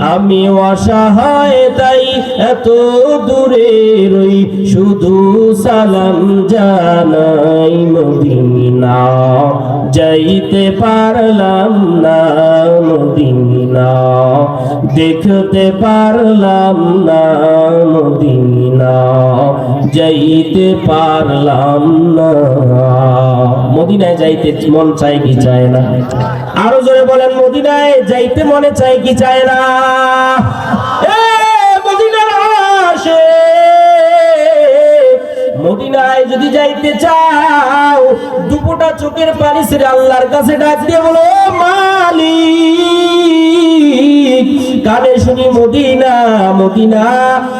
আমি অসহায় তাই এত দূরে রই শুধু সালাম জানাই মদিনা। যাইতে পারলাম না মদিনা। দেখতে পারলাম না মদিনা। যাইতে পারলাম না। মদিনায় যাইতে মন চায় কি চায় না? আরও জোরে বলেন মদিনায় যাইতে মনে চায় কি চায় না? এ মদিনার আশিক, মদিনায় যদি যাইতে চাও দুপোটা চোখের পানি ছেড়ে আল্লাহর কাছে ডাক দিয়ে বলো, "ও মালিক! কানে শুনি, মদিনা মদিনা।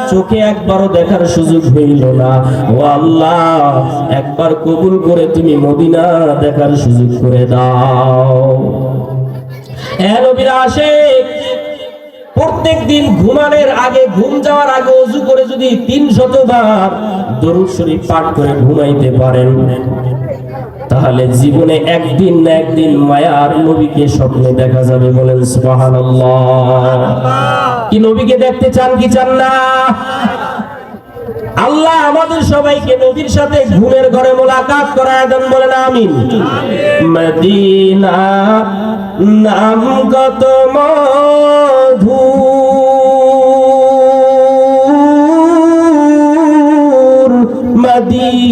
চোখে একবারও দেখার সুযোগ হইল না। ও আল্লাহ, একবার কবুল করে তুমি মদিনা দেখার সুযোগ করে দাও। এ নবীর আশেক প্রত্যেক দিন ঘুমানোর আগে, ঘুম যাওয়ার আগে অজু করে যদি তিন শতবার দরুদ শরীফ পাঠ করে ঘুমাইতে পারেন। তাহলে জীবনে একদিন না একদিন মায়ার নবীকে স্বপ্নে দেখা যাবে বলেন কি নবীকে দেখতে চান কি চান না? আল্লাহ আমাদের সবাইকে নবীর সাথে ঘুমের ঘরে মোলাকাত করায় দেন বলেন আমিন। মদিনা নাম কত মধু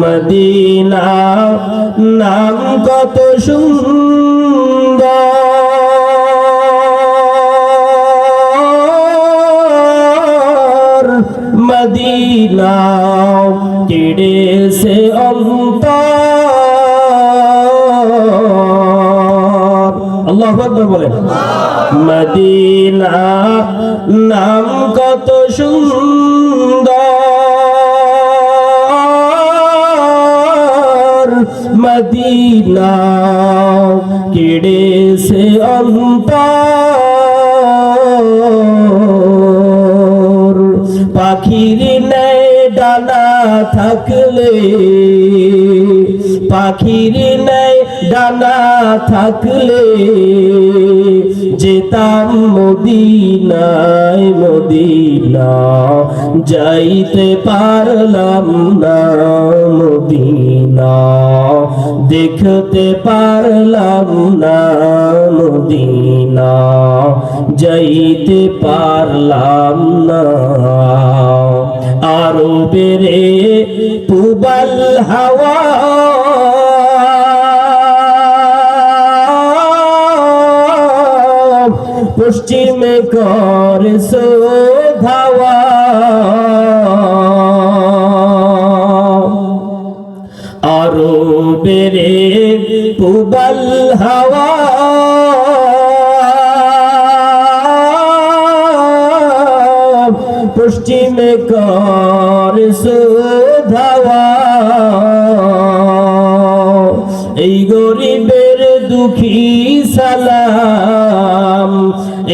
মদিনা নাম কত সুন্দর। মদিনা কেড়ে সে আল্লাহ আকবার বলেন। মদিনা নাম কত সুন্দর। মদিনা কেড়ে সে অন্তর। পাখির নেয় ডানা থাকলে পাখির নেয় ডানা থাকলে যেতাম মদিনায় মদিনা, যাইতে পারলাম না মদিনা, দেখতে পারলাম না মদিনা, যাইতে পারলাম না। আরও বেড়ে পুবাল হাওয়া পশ্চিমে কর ধাওয়া আরও বেড়ে পুবাল হাওয়া। পশ্চিমে কর ধাওয়া এই গরিবের দুঃখী সালাম